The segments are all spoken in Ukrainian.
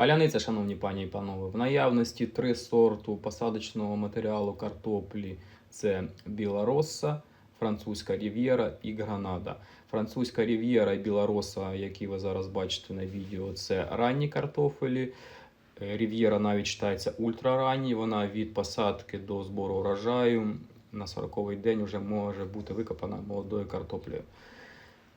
Паляниця, шановні пані і панове, в наявності три сорту посадочного матеріалу картоплі: це біла роса, французька рів'єра і гранада. Французька рів'єра і біла роса, які ви зараз бачите на відео, це ранні картофелі. Е, Рів'єра навіть вважається ультраранній. Вона від посадки до збору урожаю на 40-й день вже може бути викопана молодою картоплею.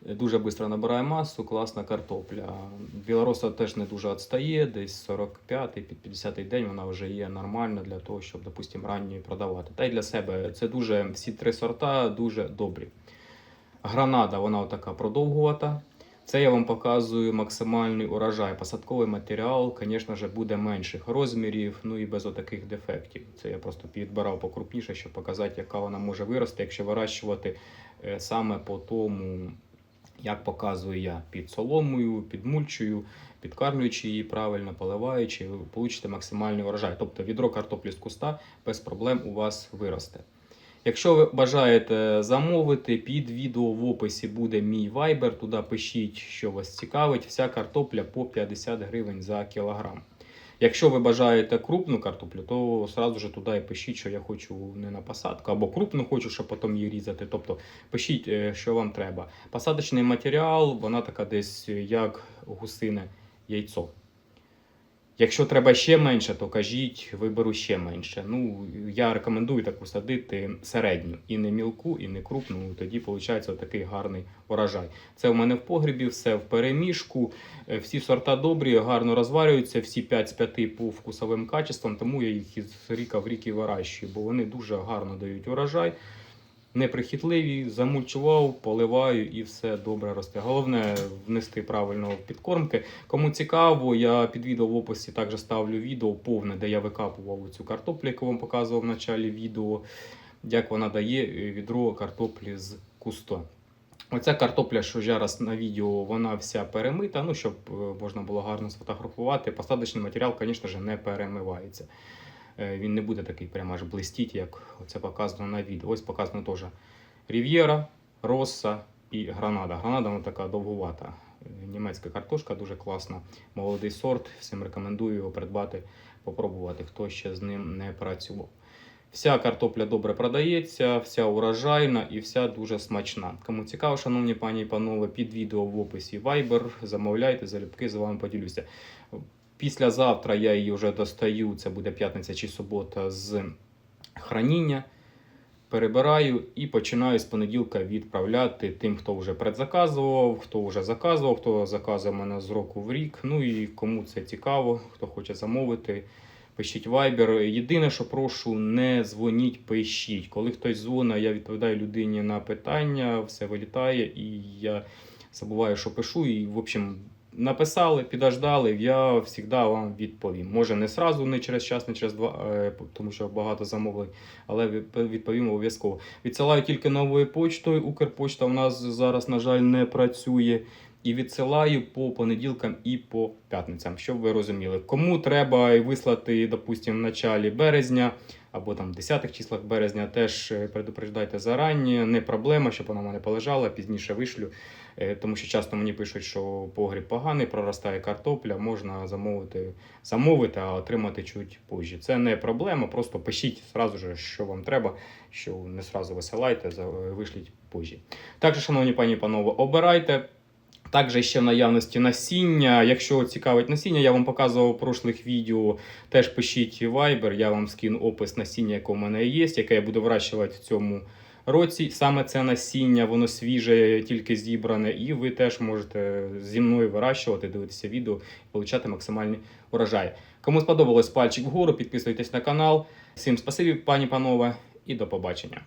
Дуже швидко набирає масу, класна картопля. Білороса теж не дуже відстає, десь 45-й, під 50-й день вона вже є нормальна для того, щоб, допустимо, ранньою продавати. Та й для себе це дуже всі три сорта дуже добрі. Гранада, вона така продовгувата. Це я вам показую максимальний урожай. Посадковий матеріал, звісно ж, буде менших розмірів, ну і без отаких дефектів. Це я просто підбирав покрупніше, щоб показати, яка вона може вирости, якщо вирощувати е, саме по тому, як показую я, під соломою, під мульчою, підкармлюючи її правильно, поливаючи, ви получите максимальний урожай. Тобто відро картоплі з куста без проблем у вас виросте. Якщо ви бажаєте замовити, під відео в описі буде мій вайбер. Туди пишіть, що вас цікавить. Вся картопля по 50 гривень за кілограм. Якщо ви бажаєте крупну картоплю, то одразу ж туди і пишіть, що я хочу не на посадку, або крупну хочу, щоб потім її різати. Тобто пишіть, е, що вам треба. Посадочний матеріал, вона така десь як гусине яйцо. Якщо треба ще менше, то кажіть, виберу ще менше. Ну, я рекомендую таку садити середню. І не мілку, і не крупну. Тоді виходить такий гарний урожай. Це в мене в погрібі, все в переміжку. Е, Всі сорта добрі, гарно розварюються, всі 5 з 5 по вкусовим качествам, тому я їх із ріка в рік і вирощую, бо вони дуже гарно дають урожай. Неприхітливі, замульчував, поливаю і все добре росте. Головне внести правильно в підкормки. Кому цікаво, я під відео в описі також ставлю відео повне, де я викапував цю картоплю, яку вам показував в началі відео, як вона дає е, відро картоплі з куста. Оця картопля, що зараз на відео, вона вся перемита, ну, щоб е, можна було гарно сфотографувати. Посадочний матеріал, звісно ж, не перемивається. Е, Він не буде такий прямо аж блистіть, як це показано на відео. Ось показано теж Рів'єра, Росса і Гранада. Гранада вона така довгувата. Німецька картошка дуже класна. Молодий сорт. Всім рекомендую його придбати, попробувати, хто ще з ним не працював. Вся картопля добре продається, вся урожайна і вся дуже смачна. Кому цікаво, шановні пані і панове, під відео в описі Viber, замовляйте, залюбки з вами поділюся. Післязавтра я її вже достаю, це буде п'ятниця чи субота з храніння. Перебираю і починаю з понеділка відправляти тим, хто вже предзаказував, хто вже заказував, хто заказує мене з року в рік. Ну і кому це цікаво, хто хоче замовити, пишіть Viber. Єдине, що прошу, не дзвоніть, пишіть. Коли хтось дзвонить, я відповідаю людині на питання, все вилітає, і я забуваю, що пишу. І, в общем, написали, підождали, я завжди вам відповім. Може, не сразу, не через час, не через два, е, тому що багато замовлень, але відповім обов'язково. Відсилаю тільки новою почтою. Укрпочта у нас зараз, на жаль, не працює. І відсилаю по понеділкам і по п'ятницям, щоб ви розуміли. Кому треба вислати, допустимо, в началі березня або там в 10 числах березня, теж е, предупреждайте зарані, не проблема, щоб вона в мене полежала, пізніше вишлю. Е, Тому що часто мені пишуть, що погріб поганий, проростає картопля, можна замовити, замовити, а отримати чуть позже. Це не проблема, просто пишіть зразу же, що вам треба, що не сразу висилайте, за- вишліть позже. Також, шановні пані і панове, обирайте. Також ще в наявності насіння. Якщо цікавить насіння, я вам показував у прошлих відео. Теж пишіть Viber, я вам скину опис насіння, яке у мене є, яке я буду вирощувати в цьому році. Саме це насіння, воно свіже, тільки зібране, і ви теж можете зі мною вирощувати, дивитися відео і отримати максимальний урожай. Кому сподобалось пальчик вгору, підписуйтесь на канал. Всім спасибі, пані панове, і до побачення.